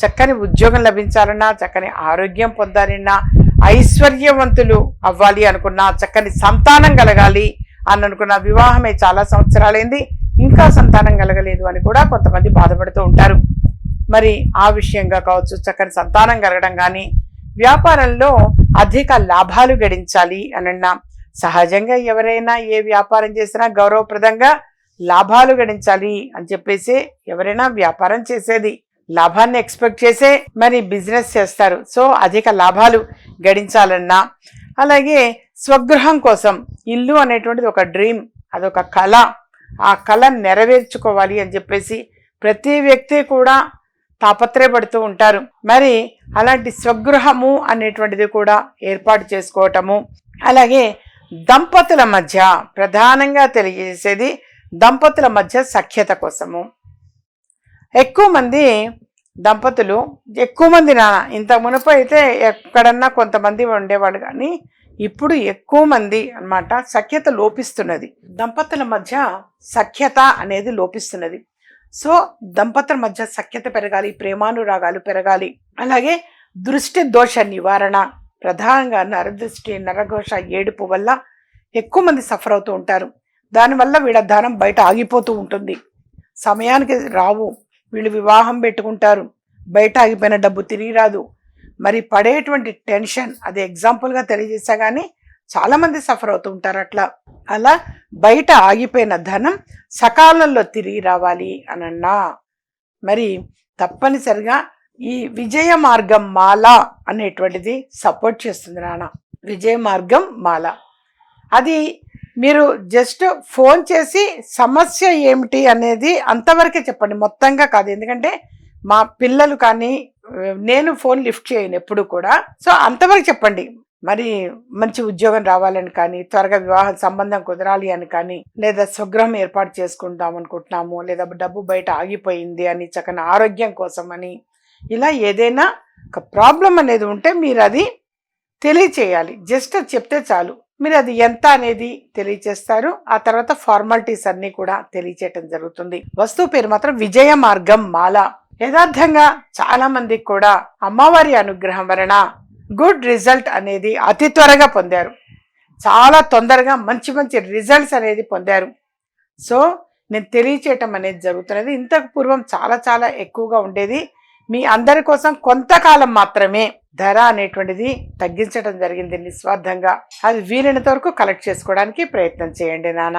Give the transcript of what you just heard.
చక్కని ఉద్యోగం లభించాలన్నా చక్కని ఆరోగ్యం పొందాలన్నా ఐశ్వర్యవంతులు అవ్వాలి అనుకున్నా చక్కని సంతానం కలగాలి అని అనుకున్న వివాహమే చాలా సంవత్సరాలైంది. ఇంకా సంతానం కలగలేదు అని కూడా కొంతమంది బాధపడుతూ ఉంటారు. మరి ఆ విషయంగా కావచ్చు చక్కని సంతానం కలగడం కానీ వ్యాపారంలో అధిక లాభాలు గడించాలి అనన్నా సహజంగా ఎవరైనా ఏ వ్యాపారం చేసినా గౌరవప్రదంగా లాభాలు గడించాలి అని చెప్పేసి ఎవరైనా వ్యాపారం చేసేది. లాభాన్ని ఎక్స్పెక్ట్ చేసే మరి బిజినెస్ చేస్తారు. సో అధిక లాభాలు గడించాలన్నా. అలాగే స్వగృహం కోసం ఇల్లు అనేటువంటిది ఒక డ్రీమ్ అదొక కళ. ఆ కళ నెరవేర్చుకోవాలి అని చెప్పేసి ప్రతి వ్యక్తి కూడా తాపత్రయపడుతూ ఉంటారు. మరి అలాంటి స్వగృహము అనేటువంటిది కూడా ఏర్పాటు చేసుకోవటము. అలాగే దంపతుల మధ్య ప్రధానంగా తెలియజేసేది దంపతుల మధ్య సఖ్యత కోసము. ఎక్కువ మంది దంపతులు ఎక్కువ మంది నాన్న. ఇంత మునుపు అయితే ఎక్కడన్నా కొంతమంది ఉండేవాళ్ళు కానీ ఇప్పుడు ఎక్కువ మంది అన్నమాట సఖ్యత లోపిస్తున్నది. దంపతుల మధ్య సఖ్యత అనేది లోపిస్తున్నది. సో దంపతుల మధ్య సఖ్యత పెరగాలి ప్రేమానురాగాలు పెరగాలి. అలాగే దృష్టి దోష నివారణ ప్రధానంగా నరదృష్టి నరఘోష ఏడుపు వల్ల ఎక్కువ మంది సఫర్ అవుతూ ఉంటారు. దానివల్ల వీళ్ళ ధనం బయట ఆగిపోతూ ఉంటుంది. సమయానికి రావు. వీళ్ళు వివాహం పెట్టుకుంటారు. బయట ఆగిపోయిన డబ్బు తిరిగి రాదు మరి పడేటువంటి టెన్షన్ అది ఎగ్జాంపుల్గా తెలియజేసా కానీ చాలామంది సఫర్ అవుతూ ఉంటారు అట్లా. అలా బయట ఆగిపోయిన ధనం సకాలంలో తిరిగి రావాలి అనన్నా. మరి తప్పనిసరిగా ఈ విజయ మార్గం మాల అనేటువంటిది సపోర్ట్ చేస్తుంది నాన్న. విజయ మార్గం మాల. అది మీరు జస్ట్ ఫోన్ చేసి సమస్య ఏమిటి అనేది అంతవరకే చెప్పండి. మొత్తంగా కాదు. ఎందుకంటే మా పిల్లలు కానీ నేను ఫోన్ లిఫ్ట్ చేయను ఎప్పుడు కూడా. సో అంతవరకు చెప్పండి. మరి మంచి ఉద్యోగం రావాలని కానీ త్వరగా వివాహ సంబంధం కుదరాలి అని కానీ లేదా స్వగృహం ఏర్పాటు చేసుకుందాం అనుకుంటున్నాము లేదా డబ్బు బయట ఆగిపోయింది అని చక్కని ఆరోగ్యం కోసం అని ఇలా ఏదైనా ఒక ప్రాబ్లం అనేది ఉంటే మీరు అది తెలియచేయాలి. జస్ట్ అది చెప్తే చాలు. మీరు అది ఎంత అనేది తెలియచేస్తారు. ఆ తర్వాత ఫార్మాలిటీస్ అన్ని కూడా తెలియచేయటం జరుగుతుంది. వస్తువు పేరు మాత్రం విజయ మార్గం మాల. యథార్థంగా చాలా మందికి కూడా అమ్మవారి అనుగ్రహం వలన గుడ్ రిజల్ట్ అనేది అతి త్వరగా పొందారు. చాలా తొందరగా మంచి మంచి రిజల్ట్స్ అనేది పొందారు. సో నేను తెలియచేయటం అనేది జరుగుతున్నది. ఇంతకు పూర్వం చాలా చాలా ఎక్కువగా ఉండేది. మీ అందరి కోసం కొంతకాలం మాత్రమే ధర అనేటువంటిది తగ్గించడం జరిగింది నిస్వార్థంగా. అది వీలైనంత వరకు కలెక్ట్ చేసుకోవడానికి ప్రయత్నం చేయండి నాన్న.